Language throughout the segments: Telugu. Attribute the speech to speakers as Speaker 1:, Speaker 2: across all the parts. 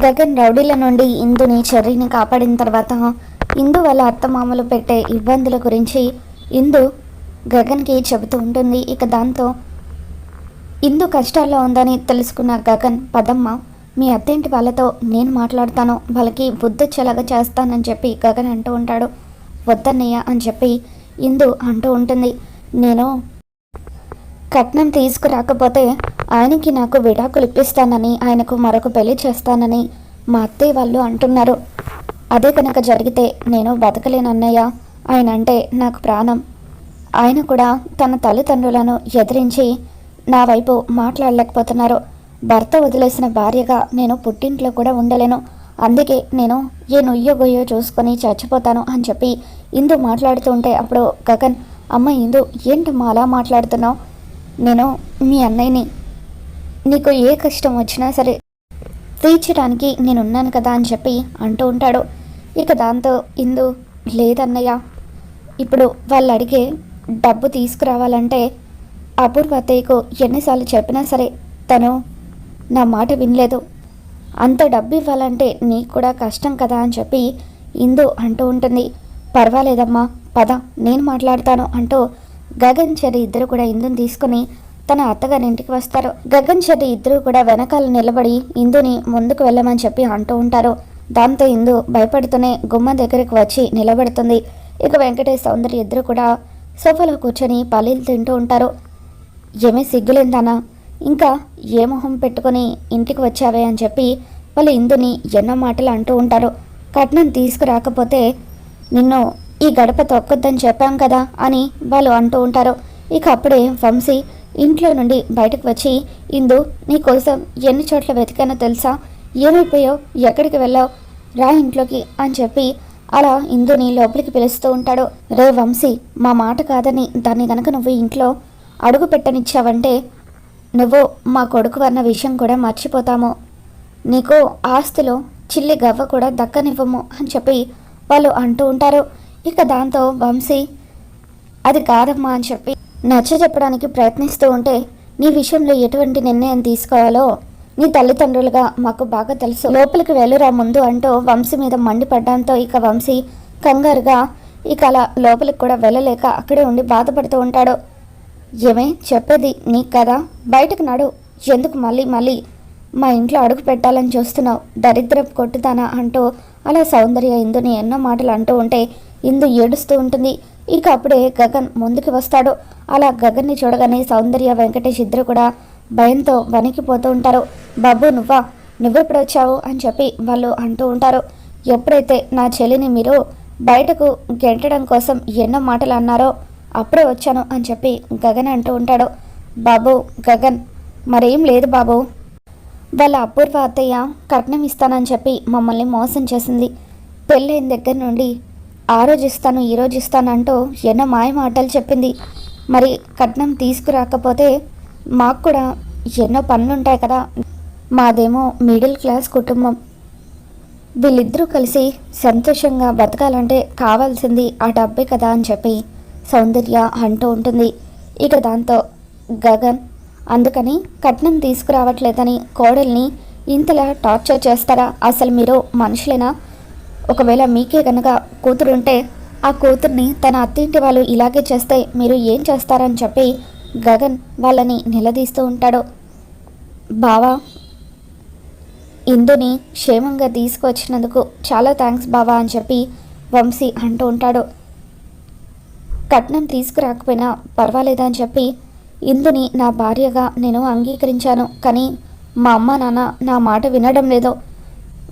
Speaker 1: గగన్ రౌడీల నుండి ఇందుని చెర్రీని కాపాడిన తర్వాత ఇందు వాళ్ళ అత్తమామలు పెట్టే ఇబ్బందుల గురించి ఇందు గగన్కి చెబుతూ ఉంటుంది. ఇక దాంతో ఇందు కష్టాల్లో ఉందని తెలుసుకున్న గగన్ పదమ్మ మీ అత్తేంటి వాళ్ళతో నేను మాట్లాడతాను. వాళ్ళకి బుద్ధొచ్చేలాగా చేస్తానని చెప్పి గగన్ అంటూ ఉంటాడు. వద్దన్నయ్య అని చెప్పి ఇందు అంటూ ఉంటుంది. నేను కట్నం తీసుకురాకపోతే ఆయనకి నాకు విడాకులు ఇప్పిస్తానని ఆయనకు మరొక పెళ్ళి చేస్తానని మా అత్తయ్య వాళ్ళు అంటున్నారు. అదే కనుక జరిగితే నేను బతకలేనన్నయ్య ఆయన అంటే నాకు ప్రాణం. ఆయన కూడా తన తల్లిదండ్రులను ఎదిరించి నా వైపు మాట్లాడలేకపోతున్నారు. భర్త వదిలేసిన భార్యగా నేను పుట్టింట్లో కూడా ఉండలేను. అందుకే నేను ఏ నుయ్యో గొయ్యో చూసుకొని చచ్చిపోతాను అని చెప్పి ఇందు మాట్లాడుతూ ఉంటే అప్పుడు గగన్ అమ్మ ఇందు ఏంటమ్మా అలా మాట్లాడుతున్నావు? నేను మీ అన్నయ్యని. నీకు ఏ కష్టం వచ్చినా సరే తీర్చడానికి నేనున్నాను కదా అని చెప్పి అంటూ ఉంటాడు. ఇక దాంతో ఇందు లేదన్నయ్య. ఇప్పుడు వాళ్ళు అడిగే డబ్బు తీసుకురావాలంటే అపూర్వ అత్తయ్యకు ఎన్నిసార్లు చెప్పినా సరే తను నా మాట వినలేదు. అంత డబ్బు ఇవ్వాలంటే నీకు కూడా కష్టం కదా అని చెప్పి ఇందు అంటూ ఉంటుంది. పర్వాలేదమ్మా పద నేను మాట్లాడతాను అంటూ గగన్ చెర్రి ఇద్దరు కూడా ఇందుని తీసుకుని తన అత్తగారి ఇంటికి వస్తారు. గగన్ చెర్రి ఇద్దరు కూడా వెనకాల నిలబడి ఇందుని ముందుకు వెళ్ళమని చెప్పి అంటూ ఉంటారు. దాంతో ఇందు భయపడుతూనే గుమ్మ దగ్గరికి వచ్చి నిలబడుతుంది. ఇక వెంకటేష్ సౌందర్య ఇద్దరు కూడా సోఫాలో కూర్చొని పల్లీలు తింటూ ఉంటారు. ఏమీ సిగ్గులేందానా ఇంకా ఏ మొహం పెట్టుకొని ఇంటికి వచ్చావే? అని చెప్పి వాళ్ళు ఇందుని ఎన్నో మాటలు అంటూ ఉంటారు. కట్నం తీసుకురాకపోతే నిన్ను ఈ గడప తొక్కొద్దని చెప్పాం కదా అని వాళ్ళు అంటూ ఉంటారు. ఇక అప్పుడే వంశీ ఇంట్లో నుండి బయటకు వచ్చి ఇందు నీ కోసం ఎన్ని చోట్ల వెతికానో తెలుసా? ఏమైపోయావు? ఎక్కడికి వెళ్ళావు? రా ఇంట్లోకి అని చెప్పి అలా ఇందుని లోపలికి పిలుస్తూ ఉంటాడు. రే వంశీ మా మాట కాదని దాన్ని గనక నువ్వు ఇంట్లో అడుగు పెట్టనిచ్చావంటే నువ్వు మా కొడుకు అన్న విషయం కూడా మర్చిపోతాము. నీకు ఆస్తిలో చిల్లి గవ్వ కూడా దక్కనివ్వము అని చెప్పి వాళ్ళు అంటూ ఉంటారు. ఇక దాంతో వంశీ అది కాదమ్మా అని చెప్పి నచ్చ చెప్పడానికి ప్రయత్నిస్తూ ఉంటే నీ విషయంలో ఎటువంటి నిర్ణయం తీసుకోవాలో నీ తల్లిదండ్రులుగా మాకు బాగా తెలుసు. లోపలికి వెళ్ళురా ముందు అంటూ వంశీ మీద మండిపడ్డంతో ఇక వంశీ కంగారుగా ఇక అలా లోపలికి కూడా వెళ్ళలేక అక్కడే ఉండి బాధపడుతూ ఉంటాడు. ఏమే చెప్పేది నీకు కదా? బయటకు నడు. ఎందుకు మళ్ళీ మళ్ళీ మా ఇంట్లో అడుగు పెట్టాలని చూస్తున్నావు? దరిద్రపు కొట్టుతానా అంటూ అలా సౌందర్య ఇందుని ఎన్నో మాటలు అంటూ ఉంటే ఇందు ఏడుస్తూ ఉంటుంది. ఇక అప్పుడే గగన్ ముందుకు వస్తాడు. అలా గగన్ని చూడగానే సౌందర్య వెంకటేష్ ఇద్దరు కూడా భయంతో వణికిపోతూ ఉంటారు. బాబు నువ్వా? నువ్వెప్పుడు వచ్చావు? అని చెప్పి వాళ్ళు అంటూ ఉంటారు. ఎప్పుడైతే నా చెల్లిని మీరు బయటకు గెంటడం కోసం ఎన్నో మాటలు అన్నారో అప్పుడే వచ్చాను అని చెప్పి గగన్ అంటూ ఉంటాడు. బాబు గగన్ మరేం లేదు బాబు. వాళ్ళ అపూర్వ అత్తయ్య కట్నం ఇస్తానని చెప్పి మమ్మల్ని మోసం చేసింది. పెళ్ళైన దగ్గర నుండి ఆ రోజు ఇస్తాను ఈ రోజు ఇస్తాను అంటూ ఎన్నో మాయ మాటలు చెప్పింది. మరి కట్నం తీసుకురాకపోతే మాకు కూడా ఎన్నో పనులు ఉంటాయి కదా. మాదేమో మిడిల్ క్లాస్ కుటుంబం. వీళ్ళిద్దరూ కలిసి సంతోషంగా బతకాలంటే కావాల్సింది ఆ డబ్బే కదా అని చెప్పి సౌందర్య అంటూ ఉంటుంది. ఇక దాంతో గగన్ అందుకని కట్నం తీసుకురావట్లేదని కోడల్ని ఇంతలా టార్చర్ చేస్తారా? అసలు మీరు మనుషులేనా? ఒకవేళ మీకే కనుక కూతురుంటే ఆ కూతుర్ని తన అత్తింటి వాళ్ళు ఇలాగే చేస్తే మీరు ఏం చేస్తారని చెప్పి గగన్ వాళ్ళని నిలదీస్తూ ఉంటాడు. బావా ఇందుని క్షేమంగా తీసుకువచ్చినందుకు చాలా థ్యాంక్స్ బావా అని చెప్పి వంశీ అంటూ ఉంటాడు. కట్నం తీసుకురాకపోయినా పర్వాలేదా అని చెప్పి ఇందుని నా భార్యగా నేను అంగీకరించాను కానీ మా అమ్మ నాన్న నా మాట వినడం లేదో.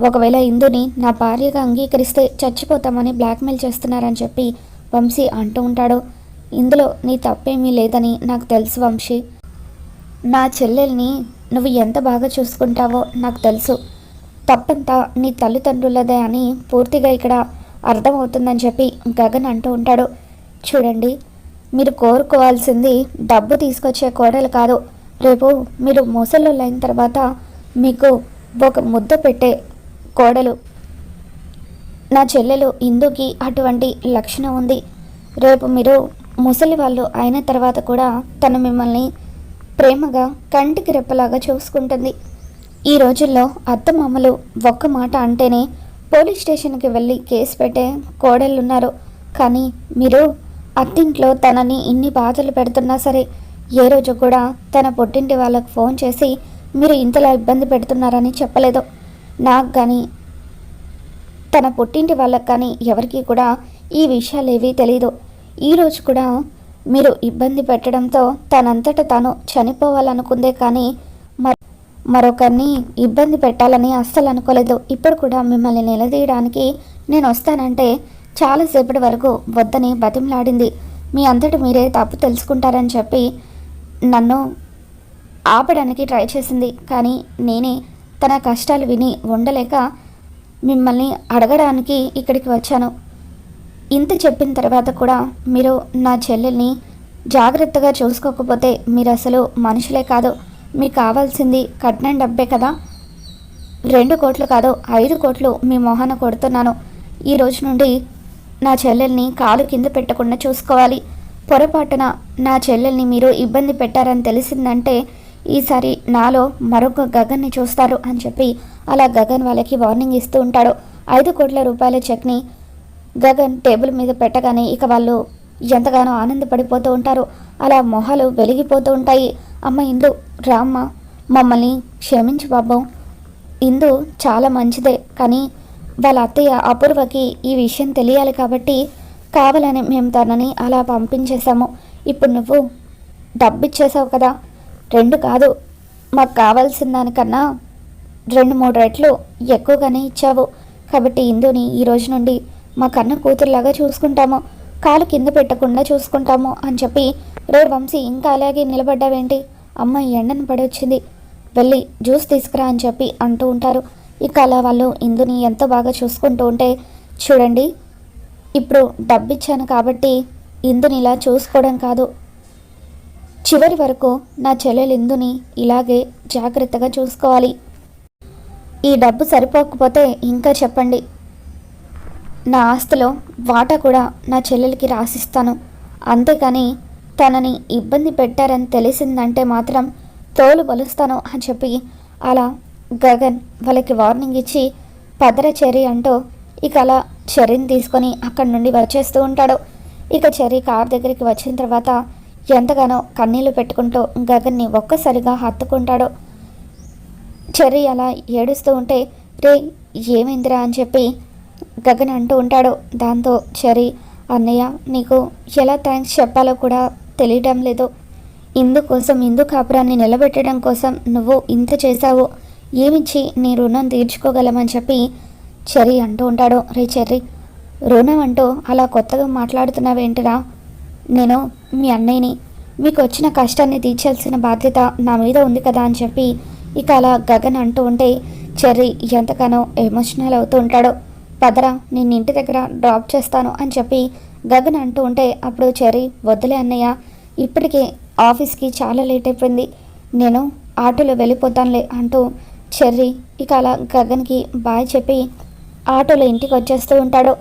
Speaker 1: ఒకవేళ ఇందుని నా భార్యగా అంగీకరిస్తే చచ్చిపోతామని బ్లాక్మెయిల్ చేస్తున్నారని చెప్పి వంశీ అంటూ ఉంటాడు. ఇందులో నీ తప్పేమీ లేదని నాకు తెలుసు వంశీ. నా చెల్లెల్ని నువ్వు ఎంత బాగా చూసుకుంటావో నాకు తెలుసు. తప్పంతా నీ తల్లిదండ్రులదే అని పూర్తిగా ఇక్కడ అర్థమవుతుందని చెప్పి గగన్ అంటూ ఉంటాడు. చూడండి మీరు కోరుకోవాల్సింది డబ్బు తీసుకొచ్చే కోడలు కాదు. రేపు మీరు ముసలు అయిన తర్వాత మీకు ఒక ముద్ద పెట్టే కోడలు. నా చెల్లెలు ఇందుకి అటువంటి లక్షణం ఉంది. రేపు మీరు ముసలి వాళ్ళు అయిన తర్వాత కూడా తను మిమ్మల్ని ప్రేమగా కంటికి రెప్పలాగా చూసుకుంటుంది. ఈ రోజుల్లో అత్తమామలు ఒక్క మాట అంటేనే పోలీస్ స్టేషన్కి వెళ్ళి కేసు పెట్టే కోడళ్ళున్నారు. కానీ మీరు అత్తింట్లో తనని ఇన్ని బాధలు పెడుతున్నా సరే ఏ రోజు కూడా తన పుట్టింటి వాళ్ళకు ఫోన్ చేసి మీరు ఇంతలా ఇబ్బంది పెడుతున్నారని చెప్పలేదు. నాకు కానీ తన పుట్టింటి వాళ్ళకి కానీ ఎవరికి కూడా ఈ విషయాలు ఏవీ తెలియదు ఈరోజు కూడా మీరు ఇబ్బంది పెట్టడంతో తనంతట తాను చనిపోవాలనుకుందే కానీ మరి మరొకరిని ఇబ్బంది పెట్టాలని అస్సలు అనుకోలేదు. ఇప్పుడు కూడా మిమ్మల్ని నిలదీయడానికి నేను వస్తానంటే చాలాసేపటి వరకు వద్దని బతిమలాడింది. మీ అంతటి మీరే తప్పు తెలుసుకుంటారని చెప్పి నన్ను ఆపడానికి ట్రై చేసింది. కానీ నేనే తన కష్టాలు విని ఉండలేక మిమ్మల్ని అడగడానికి ఇక్కడికి వచ్చాను. ఇంత చెప్పిన తర్వాత కూడా మీరు నా చెల్లెల్ని జాగ్రత్తగా చూసుకోకపోతే మీరు అసలు మనుషులే కాదు. మీకు కావాల్సింది కట్నం డబ్బే కదా. రెండు కోట్లు కాదు ఐదు కోట్లు మీ మొహాన కొడుతున్నాను. ఈ రోజు నుండి నా చెల్లెల్ని కాలు కింద పెట్టకుండా చూసుకోవాలి. పొరపాటున నా చెల్లెల్ని మీరు ఇబ్బంది పెట్టారని తెలిసిందంటే ఈసారి నాలో మరొక గగన్ని చూస్తారు అని చెప్పి అలా గగన్ వాళ్ళకి వార్నింగ్ ఇస్తూ ఉంటాడు. ఐదు కోట్ల రూపాయల చెక్ని గగన్ టేబుల్ మీద పెట్టగానే ఇక వాళ్ళు ఎంతగానో ఆనందపడిపోతూ ఉంటారు. అలా మొహాలు వెలిగిపోతూ ఉంటాయి. అమ్మ ఇందు రామ్మ మమ్మల్ని క్షమించు బాబు. ఇందు చాలా మంచిదే కానీ వాళ్ళ అత్తయ్య అపూర్వకి ఈ విషయం తెలియాలి కాబట్టి కావాలని మేము తనని అలా పంపించేశాము. ఇప్పుడు నువ్వు డబ్బు ఇచ్చేసావు కదా. రెండు కాదు. మాకు కావాల్సిన దానికన్నా రెండు మూడు రెట్లు ఎక్కువగానే ఇచ్చావు. కాబట్టి ఇందుని ఈ రోజు నుండి మా కన్న కూతురులాగా చూసుకుంటాము. కాలు కింద పెట్టకుండా చూసుకుంటాము అని చెప్పి రే వంశీ ఇంకా అలాగే నిలబడ్డావేంటి? అమ్మ ఎండను పడొచ్చింది. వెళ్ళి జ్యూస్ తీసుకురా అని చెప్పి అంటూ ఉంటారు. ఇక అలా వాళ్ళు ఇందుని ఎంతో బాగా చూసుకుంటూ ఉంటే చూడండి ఇప్పుడు డబ్బిచ్చాను కాబట్టి ఇందుని ఇలా చూసుకోవడం కాదు. చివరి వరకు నా చెల్లెలిందుని ఇలాగే జాగ్రత్తగా చూసుకోవాలి. ఈ డబ్బు సరిపోకపోతే ఇంకా చెప్పండి. నా ఆస్తిలో వాటా కూడా నా చెల్లెలకి రాసిస్తాను. అంతేకాని తనని ఇబ్బంది పెట్టారని తెలిసిందంటే మాత్రం తోలు బలుస్తాను అని చెప్పి అలా గగన్ వాళ్ళకి వార్నింగ్ ఇచ్చి పదర చెరి అంటూ ఇక అలా చెరిని తీసుకొని అక్కడి నుండి వచ్చేస్తూ ఉంటాడు. ఇక చెరి కార్ దగ్గరికి వచ్చిన తర్వాత ఎంతగానో కన్నీళ్ళు పెట్టుకుంటూ గగన్ని ఒక్కసారిగా హత్తుకుంటాడు. చెర్రీ అలా ఏడుస్తూ ఉంటే రే ఏమైందిరా? అని చెప్పి గగన్ అంటూ ఉంటాడు. దాంతో చెర్రీ అన్నయ్య నీకు ఎలా థ్యాంక్స్ చెప్పాలో కూడా తెలియడం లేదు. ఇందుకోసం ఇందు కాపురాన్ని నిలబెట్టడం కోసం నువ్వు ఇంత చేశావు. ఏమిచ్చి నీ రుణం తీర్చుకోగలమని చెప్పి చెర్రీ అంటూ ఉంటాడు. రే చెర్రీ రుణం అంటూ అలా కొత్తగా మాట్లాడుతున్నావేంటిరా? నేను మీ అన్నయ్యని మీకు వచ్చిన కష్టాన్ని తీర్చాల్సిన బాధ్యత నా మీద ఉంది కదా అని చెప్పి ఇక అలా గగన్ అంటూ ఉంటే చెర్రీ ఎంతగానో ఎమోషనల్ అవుతూ ఉంటాడు. పదరా నేను ఇంటి దగ్గర డ్రాప్ చేస్తాను అని చెప్పి గగన్ అంటూ ఉంటే అప్పుడు చెర్రీ వద్దులే అన్నయ్య ఇప్పటికే ఆఫీస్కి చాలా లేట్ అయిపోయింది. నేను ఆటోలో వెళ్ళిపోతానులే అంటూ చెర్రీ ఇక అలా గగన్కి బాయ్ చెప్పి ఆటోలో ఇంటికి వచ్చేస్తూ ఉంటాడు.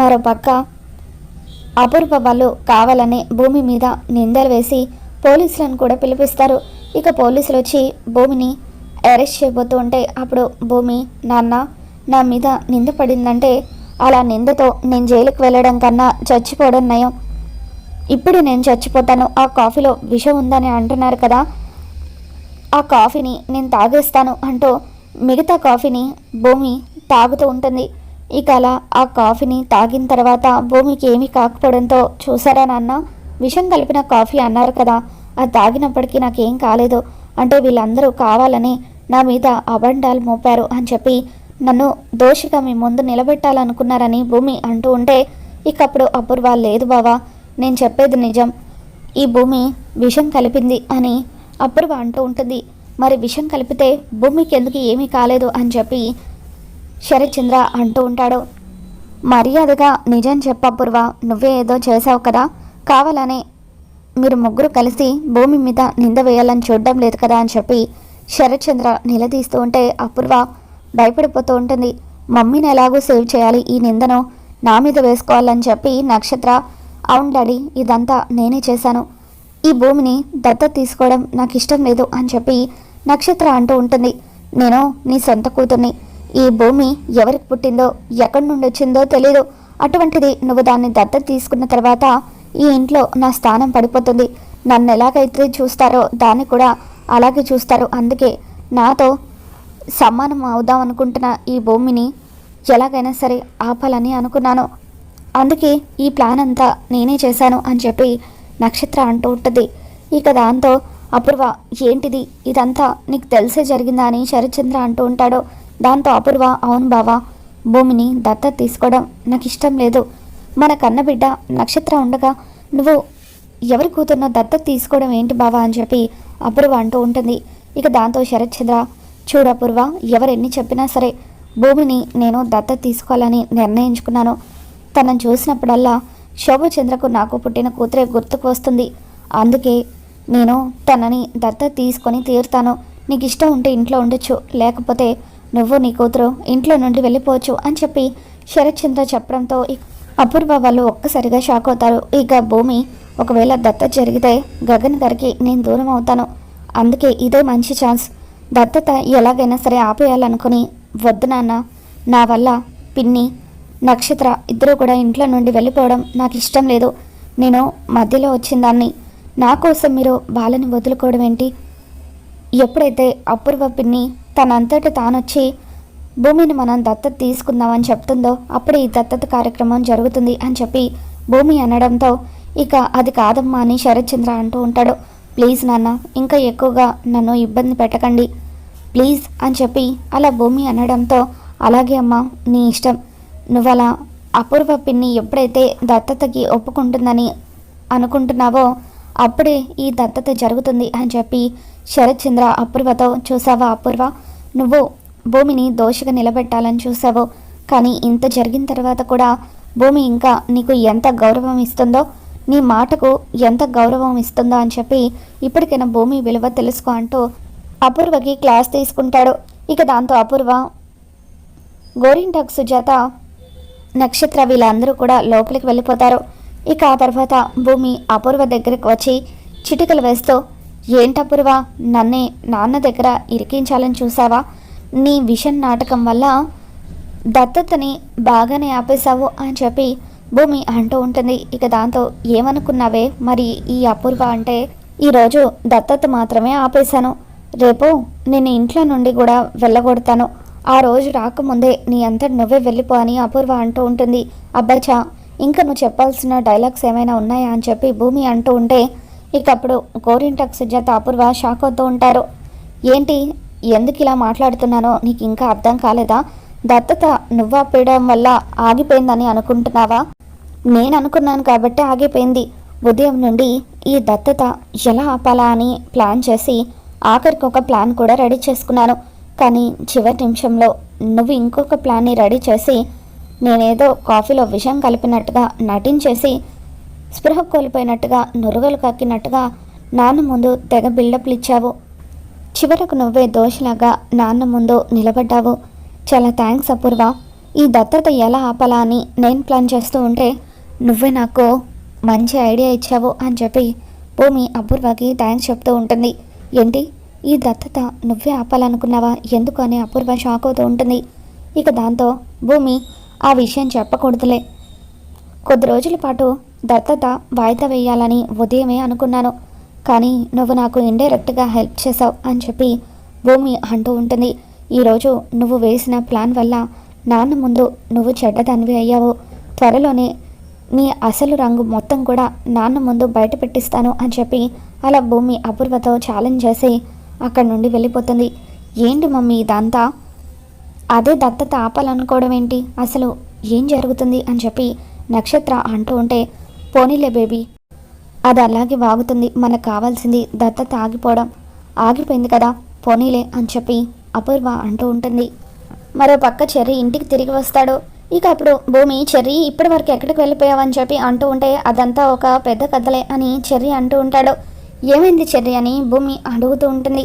Speaker 1: మరో పక్క అపూర్వ వాళ్ళు కావాలని భూమి మీద నిందలు వేసి పోలీసులను కూడా పిలిపిస్తారు. ఇక పోలీసులు వచ్చి భూమిని అరెస్ట్ చేయబోతూ ఉంటే అప్పుడు భూమి నాన్న నా మీద నింద పడిందంటే అలా నిందతో నేను జైలుకి వెళ్ళడం కన్నా చచ్చిపోవడం నయం. ఇప్పుడు నేను చచ్చిపోతాను. ఆ కాఫీలో విషం ఉందని అంటున్నారు కదా. ఆ కాఫీని నేను తాగేస్తాను అంటూ మిగతా కాఫీని భూమి తాగుతూ ఉంటుంది. ఇక అలా ఆ కాఫీని తాగిన తర్వాత భూమికి ఏమీ కాకపోవడంతో చూసారా నాన్న? విషం కలిపిన కాఫీ అన్నారు కదా. అది తాగినప్పటికీ నాకేం కాలేదు. అంటే వీళ్ళందరూ కావాలని నా మీద అబండాలు మోపారు అని చెప్పి నన్ను దోషిగా మీ ముందు నిలబెట్టాలనుకున్నారని భూమి అంటూ ఉంటే ఇకప్పుడు అపూర్వ లేదు బావా. నేను చెప్పేది నిజం. ఈ భూమి విషం కలిపింది అని అపూర్వ అంటూ ఉంటుంది. మరి విషం కలిపితే భూమికి ఎందుకు ఏమీ కాలేదు అని చెప్పి శరత్చంద్ర అంటూ ఉంటాడు. మర్యాదగా నిజం చెప్పపూర్వ నువ్వే ఏదో చేసావు కదా? కావాలనే. మీరు ముగ్గురు కలిసి భూమి మీద నింద వేయాలని చూడడం లేదు కదా అని చెప్పి శరత్చంద్ర నిలదీస్తూ ఉంటే అపూర్వ భయపడిపోతూ ఉంటుంది. మమ్మీని ఎలాగో సేవ్ చేయాలి ఈ నిందను? నా మీద వేసుకోవాలని చెప్పి నక్షత్ర అవును డాడీ ఇదంతా నేనే చేశాను. ఈ భూమిని దత్త తీసుకోవడం నాకు ఇష్టం లేదు అని చెప్పి నక్షత్ర అంటూ ఉంటుంది. నేను నీ సొంత కూతుర్ని. ఈ భూమి ఎవరికి పుట్టిందో ఎక్కడి నుండి వచ్చిందో తెలీదు. అటువంటిది నువ్వు దాన్ని దత్తత తీసుకున్న తర్వాత ఈ ఇంట్లో నా స్థానం పడిపోతుంది. నన్ను ఎలాగైతే చూస్తారో దాన్ని కూడా అలాగే చూస్తారు. అందుకే నాతో సమానం అవుదాం అనుకుంటున్న ఈ భూమిని ఎలాగైనా సరే ఆపాలని అనుకున్నాను. అందుకే ఈ ప్లాన్ అంతా నేనే చేశాను అని చెప్పి నక్షత్ర అంటూ ఉంటుంది. ఇక దాంతో అపూర్వ ఏంటిది? ఇదంతా నీకు తెలిసే జరిగిందా? అని శరత్చంద్ర అంటూ ఉంటాడు. దాంతో అపూర్వ అవును బావా భూమిని దత్త తీసుకోవడం నాకు ఇష్టం లేదు. మన కన్నబిడ్డ నక్షత్రం ఉండగా నువ్వు ఎవరి కూతురునో దత్త తీసుకోవడం ఏంటి బావా అని చెప్పి అపూర్వ అంటూ ఉంటుంది. ఇక దాంతో శరత్చంద్ర చూడు అపూర్వ ఎవరెన్ని చెప్పినా సరే భూమిని నేను దత్త తీసుకోవాలని నిర్ణయించుకున్నాను. తనను చూసినప్పుడల్లా శోభచంద్రకు నాకు పుట్టిన కూతురే గుర్తుకు వస్తుంది. అందుకే నేను తనని దత్త తీసుకొని తీరుతాను. నీకు ఇష్టం ఉంటే ఇంట్లో ఉండొచ్చు లేకపోతే నువ్వు నీ కూతురు ఇంట్లో నుండి వెళ్ళిపోవచ్చు అని చెప్పి శరత్చంద్ర చెప్పడంతో అపూర్వ వాళ్ళు ఒక్కసారిగా షాక్ అవుతారు. ఇక భూమి ఒకవేళ దత్త జరిగితే గగన్ గారికి నేను దూరం అవుతాను. అందుకే ఇదే మంచి ఛాన్స్. దత్తత ఎలాగైనా సరే ఆపేయాలనుకుని వద్దు నాన్న నా వల్ల పిన్ని నక్షత్ర ఇద్దరు కూడా ఇంట్లో నుండి వెళ్ళిపోవడం నాకు ఇష్టం లేదు. నేను మధ్యలో వచ్చిన దాన్ని నా కోసం మీరు వాళ్ళని వదులుకోవడం ఏంటి? ఎప్పుడైతే అపూర్వ పిన్ని తనంతట తానొచ్చి భూమిని మనం దత్తత తీసుకుందామని చెప్తుందో అప్పుడు ఈ దత్తత కార్యక్రమం జరుగుతుంది అని చెప్పి భూమి అనడంతో ఇక అది కాదమ్మా అని శరత్చంద్ర అంటూ ఉంటాడు. ప్లీజ్ నాన్న ఇంకా ఎక్కువగా నన్ను ఇబ్బంది పెట్టకండి. ప్లీజ్ అని చెప్పి అలా భూమి అనడంతో అలాగే అమ్మా నీ ఇష్టం. నువ్వు అలా అపూర్వ పిన్ని ఎప్పుడైతే దత్తతకి ఒప్పుకుంటుందని అనుకుంటున్నావో అప్పుడే ఈ దత్తత జరుగుతుంది అని చెప్పి శరత్చంద్ర అపూర్వతో చూసావా అపూర్వ? నువ్వు భూమిని దోషగా నిలబెట్టాలని చూసావు కానీ ఇంత జరిగిన తర్వాత కూడా భూమి ఇంకా నీకు ఎంత గౌరవం ఇస్తుందో నీ మాటకు ఎంత గౌరవం ఇస్తుందో అని చెప్పి ఇప్పటికైనా భూమి విలువ తెలుసుకో అంటూ అపూర్వకి క్లాస్ తీసుకుంటాడు. ఇక దాంతో అపూర్వ గోరింటాక్ సుజాత నక్షత్ర వీళ్ళందరూ కూడా లోపలికి వెళ్ళిపోతారు. ఇక ఆ తర్వాత భూమి అపూర్వ దగ్గరికి వచ్చి చిటికలు వేస్తూ ఏంటపూర్వ నన్నే నాన్న దగ్గర ఇరికించాలని చూసావా నీ విషన్ నాటకం వల్ల దత్తతని బాగానే ఆపేశావు అని చెప్పి భూమి అంటూ ఉంటుంది. ఇక దాంతో ఏమనుకున్నావే? మరి ఈ అపూర్వ అంటే ఈరోజు దత్తత మాత్రమే ఆపేశాను. రేపు నేను ఇంట్లో నుండి కూడా వెళ్ళగొడతాను. ఆ రోజు రాకముందే నీ అంతటి నువ్వే వెళ్ళిపో అని అపూర్వ అంటూ ఉంటుంది. అబ్బాచా ఇంకా నువ్వు చెప్పాల్సిన డైలాగ్స్ ఏమైనా ఉన్నాయా? అని చెప్పి భూమి అంటూ ఉంటే ఇక అప్పుడు గోరింటక్ సుజాత అపూర్వ షాక్ అవుతూ ఉంటారు. ఏంటి? ఎందుకు ఇలా మాట్లాడుతున్నానో? నీకు ఇంకా అర్థం కాలేదా? దత్తత నువ్వు పీడడం వల్ల ఆగిపోయిందని అనుకుంటున్నావా? నేను అనుకున్నాను కాబట్టి ఆగిపోయింది. ఉదయం నుండి ఈ దత్తత ఎలా ఆపాలా అని ప్లాన్ చేసి ఆఖరికి ఒక ప్లాన్ కూడా రెడీ చేసుకున్నాను. కానీ చివరి నిమిషంలో నువ్వు ఇంకొక ప్లాన్ని రెడీ చేసి నేనేదో కాఫీలో విషం కలిపినట్టుగా నటించేసి స్పృహ కోల్పోయినట్టుగా నురుగలు కక్కినట్టుగా నాన్న ముందు తెగ బిల్డప్లు ఇచ్చావు చివరకు నువ్వే దోషలాగా నాన్న ముందు నిలబడ్డావు. చాలా థ్యాంక్స్ అపూర్వ. ఈ దత్తత ఎలా ఆపాలా అని నేను ప్లాన్ చేస్తూ ఉంటే నువ్వే నాకు మంచి ఐడియా ఇచ్చావు అని చెప్పి భూమి అపూర్వకి థ్యాంక్స్ చెప్తూ ఉంటుంది. ఏంటి? ఈ దత్తత నువ్వే ఆపాలనుకున్నావా? ఎందుకు అని అపూర్వ షాక్ అవుతూ ఉంటుంది. ఇక దాంతో భూమి ఆ విషయం చెప్పకూడదులే. కొద్ది రోజుల పాటు దత్తత వాయిదా వేయాలని ఉదయమే అనుకున్నాను. కానీ నువ్వు నాకు ఇండైరెక్ట్గా హెల్ప్ చేసావు అని చెప్పి భూమి అంటూ ఉంటుంది. ఈరోజు నువ్వు వేసిన ప్లాన్ వల్ల నాన్న ముందు నువ్వు చెడ్డదనివి అయ్యావు. త్వరలోనే నీ అసలు రంగు మొత్తం కూడా నాన్న ముందు బయట పెట్టిస్తాను అని చెప్పి అలా భూమి అపూర్వతో ఛాలెంజ్ చేసి అక్కడి నుండి వెళ్ళిపోతుంది. ఏంటి మమ్మీ ఇదంతా? అదే దత్తత ఆపాలనుకోవడం ఏంటి? అసలు ఏం జరుగుతుంది అని చెప్పి నక్షత్ర అంటూ ఉంటే పోనీలే బేబీ. అది అలాగే వాగుతుంది. మనకు కావాల్సింది దత్తత ఆగిపోవడం ఆగిపోయింది కదా పోనీలే అని చెప్పి అపూర్వ అంటూ ఉంటుంది. మరో పక్క చెర్రీ ఇంటికి తిరిగి వస్తాడు. ఇక అప్పుడు భూమి చెర్రీ ఇప్పటి వరకు ఎక్కడికి వెళ్ళిపోయావని చెప్పి అంటూ ఉంటే అదంతా ఒక పెద్ద కథలే అని చెర్రీ అంటూ ఉంటాడు. ఏమైంది చెర్రీ అని భూమి అడుగుతూ ఉంటుంది.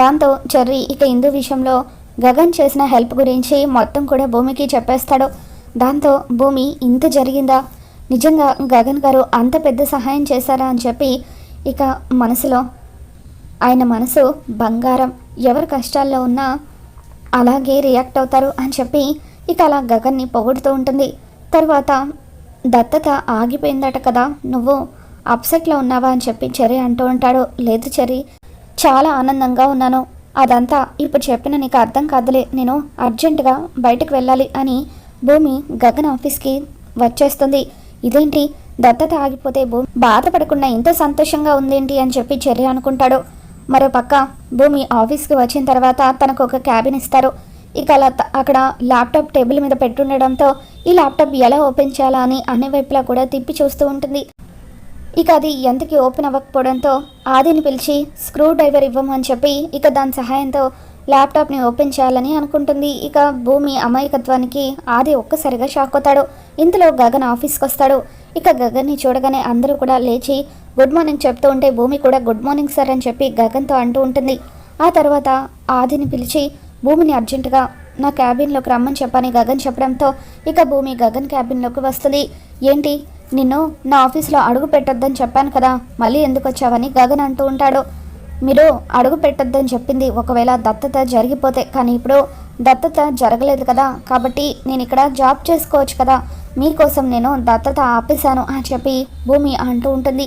Speaker 1: దాంతో చెర్రీ ఇక ఇందు విషయంలో గగన్ చేసిన హెల్ప్ గురించి మొత్తం కూడా భూమికి చెప్పేస్తాడు. దాంతో భూమి ఇంత జరిగిందా? నిజంగా గగన్ గారు అంత పెద్ద సహాయం చేశారా అని చెప్పి ఇక మనసులో ఆయన మనసు బంగారం ఎవరి కష్టాల్లో ఉన్నా అలాగే రియాక్ట్ అవుతారు అని చెప్పి ఇక అలా గగన్ని పొగుడుతూ ఉంటుంది. తర్వాత దత్తత ఆగిపోయిందట కదా నువ్వు అప్సెట్లో ఉన్నావా అని చెప్పి చెరి అంటూ ఉంటాడు. లేదు చెరి చాలా ఆనందంగా ఉన్నాను. అదంతా ఇప్పుడు చెప్పిన నీకు అర్థం కాదులే నేను అర్జెంటుగా బయటకు వెళ్ళాలి అని భూమి గగన్ ఆఫీస్కి వచ్చేస్తుంది. ఇదేంటి? దత్తత ఆగిపోతే భూమి బాధపడకుండా ఇంత సంతోషంగా ఉందేంటి అని చెప్పి చెర్రి అనుకుంటాడు. మరో పక్క భూమి ఆఫీస్కి వచ్చిన తర్వాత తనకు ఒక క్యాబిన్ ఇస్తారు. ఇక అలా అక్కడ ల్యాప్టాప్ టేబుల్ మీద పెట్టుండడంతో ఈ ల్యాప్టాప్ ఎలా ఓపెన్ చేయాలా అని అన్ని వైపులా కూడా తిప్పి చూస్తూ ఉంటుంది. ఇక అది ఎంతకి ఓపెన్ అవ్వకపోవడంతో ఆదిని పిలిచి స్క్రూ డ్రైవర్ ఇవ్వమని చెప్పి ఇక దాని సహాయంతో ల్యాప్టాప్ని ఓపెన్ చేయాలని అనుకుంటుంది. ఇక భూమి అమాయకత్వానికి ఆది ఒక్కసారిగా షాక్ అవుతాడు. ఇంతలో గగన్ ఆఫీస్కి వస్తాడు ఇక గగన్ని చూడగానే అందరూ కూడా లేచి గుడ్ మార్నింగ్ చెప్తూ ఉంటే భూమి కూడా గుడ్ మార్నింగ్ సార్ అని చెప్పి గగన్తో అంటూ ఉంటుంది. ఆ తర్వాత ఆదిని పిలిచి భూమిని అర్జెంటుగా నా క్యాబిన్లోకి రమ్మని చెప్పని గగన్ చెప్పడంతో ఇక భూమి గగన్ క్యాబిన్లోకి వస్తుంది. ఏంటి? నిన్ను నా ఆఫీస్లో అడుగు పెట్టొద్దని చెప్పాను కదా మళ్ళీ ఎందుకు వచ్చావని గగన్ అంటూ ఉంటాడు. మీరు అడుగు పెట్టొద్దని చెప్పింది ఒకవేళ దత్తత జరిగిపోతే కానీ ఇప్పుడు దత్తత జరగలేదు కదా కాబట్టి నేను ఇక్కడ జాబ్ చేసుకోవచ్చు కదా మీకోసం నేను దత్తత ఆపేశాను అని చెప్పి భూమి అంటూ ఉంటుంది.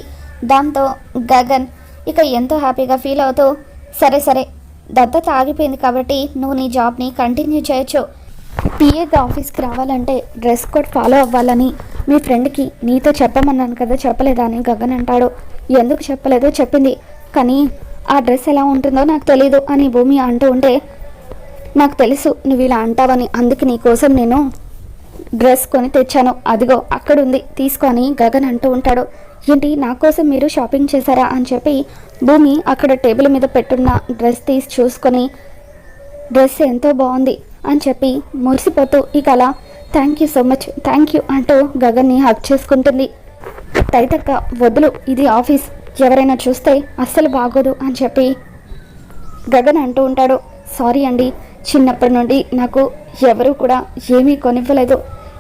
Speaker 1: దాంతో గగన్ ఇక ఎంతో హ్యాపీగా ఫీల్ అవుతూ సరే సరే దత్తత ఆగిపోయింది కాబట్టి నువ్వు నీ జాబ్ని కంటిన్యూ చేయొచ్చు. పిఏగా ఆఫీస్కి రావాలంటే డ్రెస్ కోడ్ ఫాలో అవ్వాలని మీ ఫ్రెండ్కి నీతో చెప్పమన్నాను కదా చెప్పలేదా అని గగన్ అంటాడు. ఎందుకు చెప్పలేదో చెప్పింది కానీ ఆ డ్రెస్ ఎలా ఉంటుందో నాకు తెలీదు అని భూమి అంటూ ఉంటే నాకు తెలుసు నువ్వు ఇలా అంటావని అందుకే నీ కోసం నేను డ్రెస్ కొని తెచ్చాను. అదిగో అక్కడుంది. తీసుకొని గగన్ అంటూ ఉంటాడు. ఏంటి నా కోసం మీరు షాపింగ్ చేశారా అని చెప్పి భూమి అక్కడ టేబుల్ మీద పెట్టున్న డ్రెస్ తీసి చూసుకొని డ్రెస్ ఎంతో బాగుంది అని చెప్పి మురిసిపోతూ ఇక అలా thank you so much thank you అంటూ గగన్ని హక్ చేసుకుంటుంది. తైతక్క వదులు ఇది ఆఫీస్. ఎవరైనా చూస్తే అస్సలు బాగోదు అని చెప్పి గగన్ అంటూ ఉంటాడు. సారీ అండి చిన్నప్పటి నుండి నాకు ఎవరు కూడా ఏమీ కొనివ్వలేదు.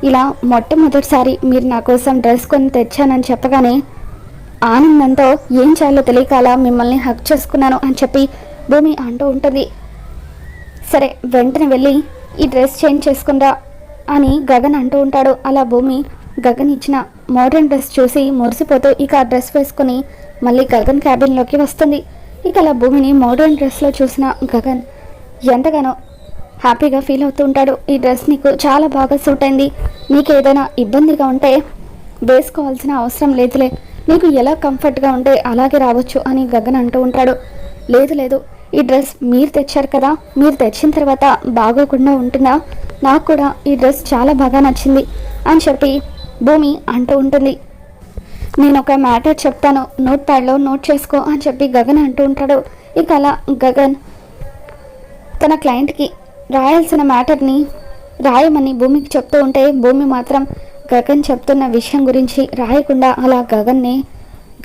Speaker 1: ఇలా మొట్టమొదటిసారి మీరు నా కోసం డ్రెస్ కొని తెచ్చానని చెప్పగానే ఆనందంతో ఏం చేయాలో తెలియక అలా మిమ్మల్ని హక్ చేసుకున్నాను అని చెప్పి భూమి అంటూ ఉంటుంది. సరే వెంటనే వెళ్ళి ఈ డ్రెస్ చేంజ్ చేసుకుందా అని గగన్ అంటూ ఉంటాడు. అలా భూమి గగన్ ఇచ్చిన మోడర్న్ డ్రెస్ చూసి మురిసిపోతూ ఇక ఆ డ్రెస్ వేసుకుని మళ్ళీ గగన్ క్యాబిన్లోకి వస్తుంది. ఇక అలా భూమిని మోడర్న్ డ్రెస్లో చూసిన గగన్ ఎంతగానో హ్యాపీగా ఫీల్ అవుతూ ఉంటాడు. ఈ డ్రెస్ నీకు చాలా బాగా సూట్ అయింది. నీకు ఏదైనా ఇబ్బందిగా ఉంటే వేసుకోవాల్సిన అవసరం లేదులే. నీకు ఎలా కంఫర్ట్గా ఉంటే అలాగే రావచ్చు అని గగన్ అంటూ ఉంటాడు. లేదు లేదు. ఈ డ్రెస్ మీరు తెచ్చారు కదా. మీరు తెచ్చిన తర్వాత బాగోకుండా ఉంటుందా నాకు కూడా ఈ డ్రెస్ చాలా బాగా నచ్చింది అని చెప్పి భూమి అంటూ ఉంటుంది. నేను ఒక మ్యాటర్ చెప్తాను. నోట్ ప్యాడ్లో నోట్ చేసుకో అని చెప్పి గగన్ అంటూ ఉంటాడు. ఇక అలా గగన్ తన క్లయింట్కి రాయాల్సిన మ్యాటర్ని రాయమని భూమికి చెప్తూ ఉంటే భూమి మాత్రం గగన్ చెప్తున్న విషయం గురించి రాయకుండా అలా గగన్ని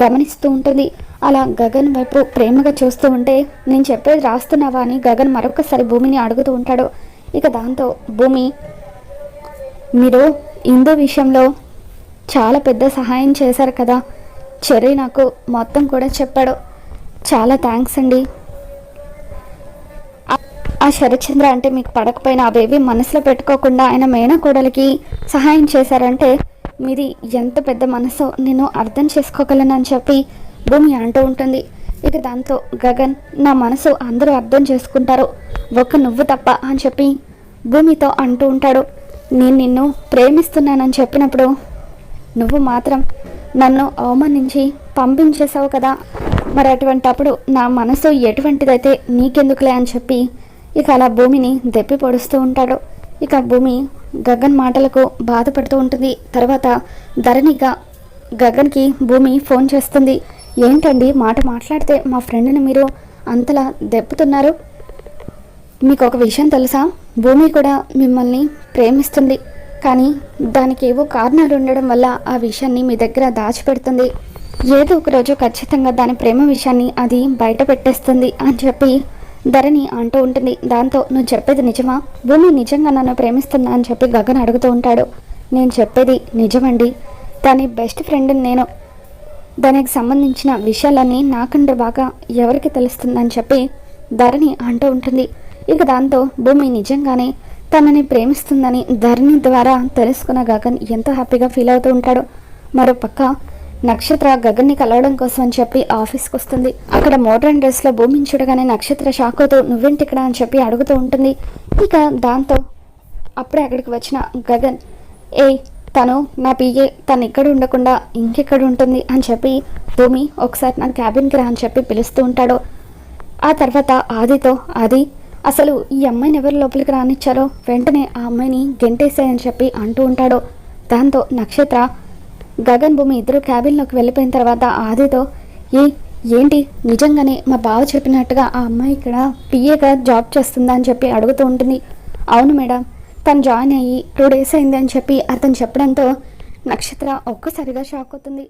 Speaker 1: గమనిస్తూ ఉంటుంది. అలా గగన్ వైపు ప్రేమగా చూస్తూ ఉంటే నేను చెప్పేది రాస్తున్నావా? అని గగన్ మరొకసారి భూమిని అడుగుతూ ఉంటాడు. ఇక దాంతో భూమి మీరు ఇందు విషయంలో చాలా పెద్ద సహాయం చేశారు కదా. చెర్రీ నాకు మొత్తం కూడా చెప్పాడు. చాలా థ్యాంక్స్ అండి. ఆ- శరత్చంద్ర అంటే మీకు పడకపోయినా అవేవి మనసులో పెట్టుకోకుండా ఆయన మేనకోడలికి సహాయం చేశారంటే మీది ఎంత పెద్ద మనసు నేను అర్థం చేసుకోగలను చెప్పి భూమి అంటూ ఉంటుంది. ఇక దాంతో గగన్ నా మనసు అందరూ అర్థం చేసుకుంటారు. ఒక్క నువ్వు తప్ప అని చెప్పి భూమితో అంటూ ఉంటాడు. నేను నిన్ను ప్రేమిస్తున్నానని చెప్పినప్పుడు నువ్వు మాత్రం నన్ను అవమానించి పంపించేశావు కదా. మరి అటువంటప్పుడు నా మనసు ఎటువంటిదైతే నీకెందుకులే అని చెప్పి ఇక అలా భూమిని దెప్పి పొడుస్తూ ఉంటాడు. ఇక భూమి గగన్ మాటలకు బాధపడుతూ ఉంటుంది. తర్వాత ధరణిగా గగన్కి భూమి ఫోన్ చేస్తుంది. ఏంటండి మాట మాట్లాడితే మా ఫ్రెండ్ని మీరు అంతలా దెప్పుతున్నారు? మీకు ఒక విషయం తెలుసా? భూమి కూడా మిమ్మల్ని ప్రేమిస్తుంది. కానీ దానికి ఏవో కారణాలు ఉండడం వల్ల ఆ విషయాన్ని మీ దగ్గర దాచిపెడుతుంది. ఏదో ఒకరోజు ఖచ్చితంగా దాని ప్రేమ విషయాన్ని అది బయట పెట్టేస్తుంది అని చెప్పి ధరణి అంటూ ఉంటుంది. దాంతో నువ్వు చెప్పేది నిజమా? భూమి నిజంగా నన్ను ప్రేమిస్తుందా? అని చెప్పి గగన్ అడుగుతూ ఉంటాడు. నేను చెప్పేది నిజమండి. దాని బెస్ట్ ఫ్రెండ్ నేను దానికి సంబంధించిన విషయాలన్నీ నాకంటే బాగా ఎవరికి తెలుస్తుందని చెప్పి ధరణి అంటూ ఉంటుంది. ఇక దాంతో భూమి నిజంగానే తనని ప్రేమిస్తుందని ధరణి ద్వారా తెలుసుకున్న గగన్ ఎంతో హ్యాపీగా ఫీల్ అవుతూ ఉంటాడు. మరో పక్క నక్షత్ర గగన్ని కలవడం కోసం అని చెప్పి ఆఫీస్కి వస్తుంది. అక్కడ మోడ్రన్ డ్రెస్లో భూమిని చూడగానే నక్షత్ర షాక్ అవుతూ నువ్వేంటి ఇక్కడ అని చెప్పి అడుగుతూ ఉంటుంది. ఇక దాంతో అప్పుడే అక్కడికి వచ్చిన గగన్ ఏ తను నా పిఏ తను ఇక్కడ ఉండకుండా ఇంకెక్కడ ఉంటుంది? అని చెప్పి భూమి ఒకసారి నా క్యాబిన్కి రా అని చెప్పి పిలుస్తూ ఉంటాడు. ఆ తర్వాత ఆదితో ఆది అసలు ఈ అమ్మాయిని ఎవరు లోపలికి రానిచ్చారో? వెంటనే ఆ అమ్మాయిని గెంటేసాయని చెప్పి అంటూ ఉంటాడు. దాంతో నక్షత్ర గగన్ భూమి ఇద్దరు క్యాబిన్లోకి వెళ్ళిపోయిన తర్వాత ఆదితో ఏ ఏంటి? నిజంగానే మా బావ చెప్పినట్టుగా ఆ అమ్మాయి ఇక్కడ పిఏగా జాబ్ చేస్తుందా? అని చెప్పి అడుగుతూ ఉంటుంది. అవును మేడం తను జాయిన్ అయ్యి టూ డేస్ అయింది అని చెప్పి అతను చెప్పడంతో నక్షత్ర ఒక్కసారిగా షాక్ అవుతుంది.